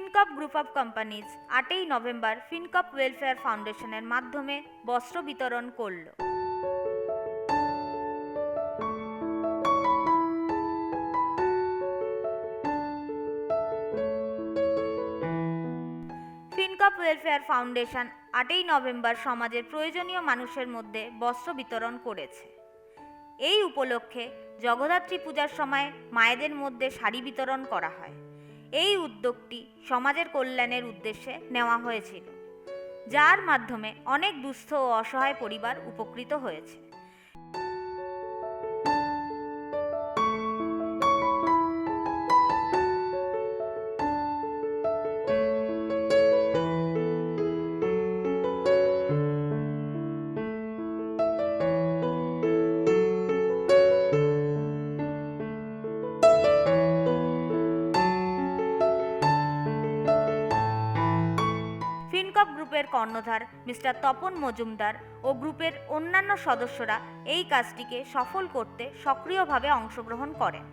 ফিনকপ group of companies আটই November ফিনকপ welfare ফাউন্ডেশনের মাধ্যমে বস্ত্র বিতরণ করল। ফিনকপ ওয়েলফেয়ার ফাউন্ডেশন আটই নভেম্বর সমাজের প্রয়োজনীয় মানুষের মধ্যে বস্ত্র বিতরণ করেছে। এই উপলক্ষে জগদ্ধাত্রী পূজার সময় মায়েদের মধ্যে শাড়ি বিতরণ করা হয়। এই উদ্যোগটি সমাজের কল্যাণের উদ্দেশ্যে নেওয়া হয়েছিল, যার মাধ্যমে অনেক দুস্থ ও অসহায় পরিবার উপকৃত হয়েছে। গ্রুপের কর্ণধার মিস্টার তপন মজুমদার ও গ্রুপের অন্যান্য সদস্যরা এই কাজটিকে সফল করতে সক্রিয়ভাবে অংশগ্রহণ করেন।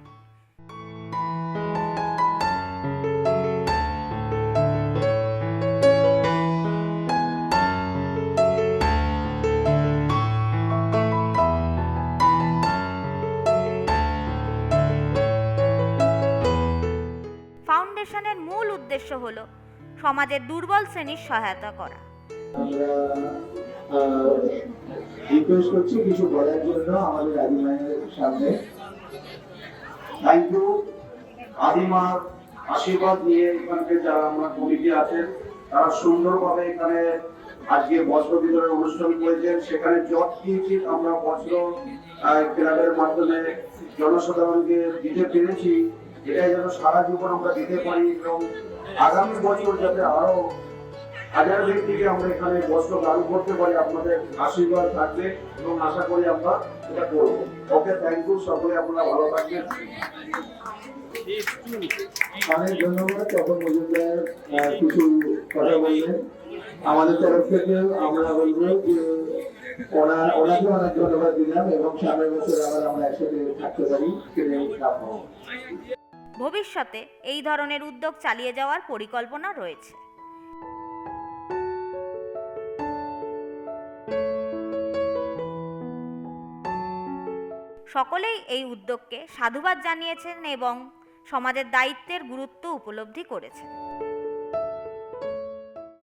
ফাউন্ডেশনের মূল উদ্দেশ্য হল সমাজের দুর্বল শ্রেণির সহায়তা করা। আমরা করছি কিছু বলার জন্য আমাদের আদিমায়ের সামনে। থ্যাংক ইউ আশীর্বাদ নিয়ে এখানকে যারা আমরা কমিটি আছেন, তারা সুন্দরভাবে এখানে আজকে বস্ত্র বিতরণের অনুষ্ঠান করেছেন। সেখানে যত কিঞ্চিত আমরা বস্ত্র ক্লাবের মাধ্যমে জনসাধারণকে দিতে পেরেছি। এটাই যেন সারা জীবন আমরা দিতে পারি এবং আগামী বছর যাতে আরও হাজার ব্যক্তিকে আমরা এখানে বস্ত্র দান করতে পারি, আপনাদের আশীর্বাদ থাকবে এবং আশা করি আমরা এটা করব। ওকে থ্যাংক ইউ সকলে আপনারা ভালো থাকবেন। অনেক ধন্যবাদ, তখন মজুমদার কিছু কথা বললেন আমাদের তরফ থেকে আমরা বলব যে ওনার ওনাকে অনেক ধন্যবাদ দিলাম এবং সামনের বছর আবার আমরা একসাথে থাকতে পারি। ভবিষ্যতে এই ধরনের উদ্যোগ চালিয়ে যাওয়ার পরিকল্পনা রয়েছে। সকলেই এই উদ্যোগকে সাধুবাদ জানিয়েছেন এবং সমাজের দায়িত্বের গুরুত্ব উপলব্ধি করেছেন।